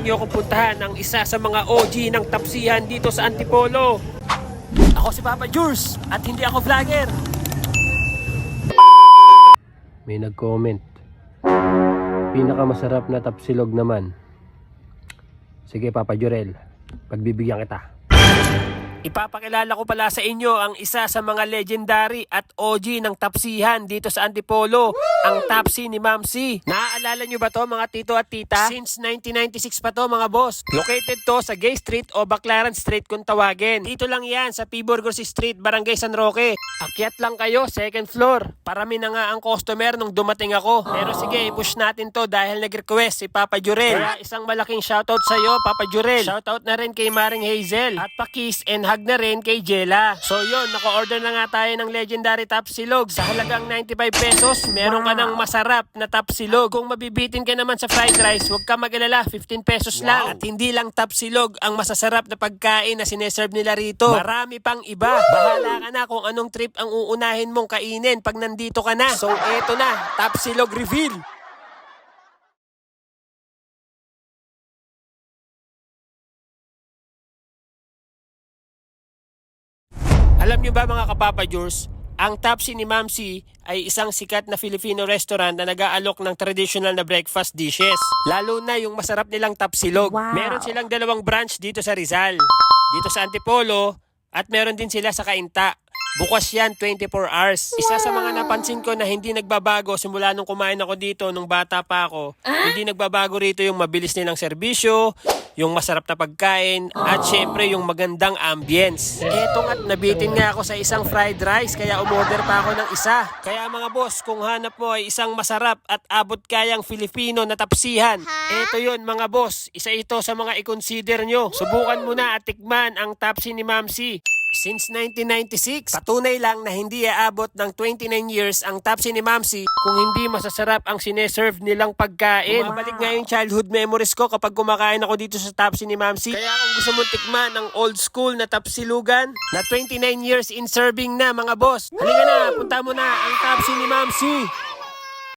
niyo akong puntahan ang isa sa mga OG ng tapsihan dito sa Antipolo. Ako si Papa Jules at hindi ako vlogger. May nag-comment. Pinakamasarap na tapsilog naman. Sige Papa Jurel, pagbibigyan kita. Ipapakilala ko pala sa inyo ang isa sa mga legendary at OG ng tapsihan dito sa Antipolo, ang Tapsi ni Ma'am C. Naaalala nyo ba to mga tito at tita? Since 1996 pa to mga boss. Located to sa Gay Street o Baclaran Street kung tawagin. Dito lang yan sa P. Burgos Street, Barangay San Roque. Akyat lang kayo, second floor. Parami na nga ang customer nung dumating ako. Pero sige, i-push natin to dahil nag-request si Papa Jurel. Kaya isang malaking shoutout sa'yo, Papa Jurel. Shoutout na rin kay Maring Hazel. At pa-kiss and hug na rin kay Jella. So yun, naka-order na nga tayo ng legendary tapsilog. Sa halagang 95 pesos, meron ka ng masarap na tapsilog. Kung mabibitin ka naman sa fried rice, huwag ka mag-alala, 15 pesos lang. At hindi lang tapsilog ang masasarap na pagkain na sineserve nila rito. Marami pang iba. Bahala ka na kung anong trip ang uunahin mong kainin pag nandito ka na. So eto na, tapsilog reveal. Alam niyo ba mga kapapa Jors, ang Tapsi ni Mamsi ay isang sikat na Filipino restaurant na nag-aalok ng traditional na breakfast dishes. Lalo na yung masarap nilang tapsilog. Wow. Meron silang dalawang branch dito sa Rizal. Dito sa Antipolo at meron din sila sa Kainta. Bukas yan 24 hours. Isa sa mga napansin ko na hindi nagbabago simula nung kumain ako dito nung bata pa ako. Hindi nagbabago rito yung mabilis nilang serbisyo, yung masarap na pagkain, at syempre yung magandang ambience. Eto nga't nabitin nga ako sa isang fried rice kaya umorder pa ako ng isa. Kaya mga boss, kung hanap mo ay isang masarap at abot kayang Filipino na tapsihan, eto yun mga boss, isa ito sa mga i-consider nyo. Subukan mo na at tikman ang tapsi ni Mamsi. Since 1996, patunay lang na hindi aabot ng 29 years ang Tapsi ni Mamsi kung hindi masasarap ang sineserve nilang pagkain. Bumabalik nga yung childhood memories ko kapag kumakain ako dito sa Tapsi ni Mamsi. Kaya kung gusto mo tikman ang old school na tapsilugan na 29 years in serving na mga boss, halika na, punta mo na ang Tapsi ni Mamsi.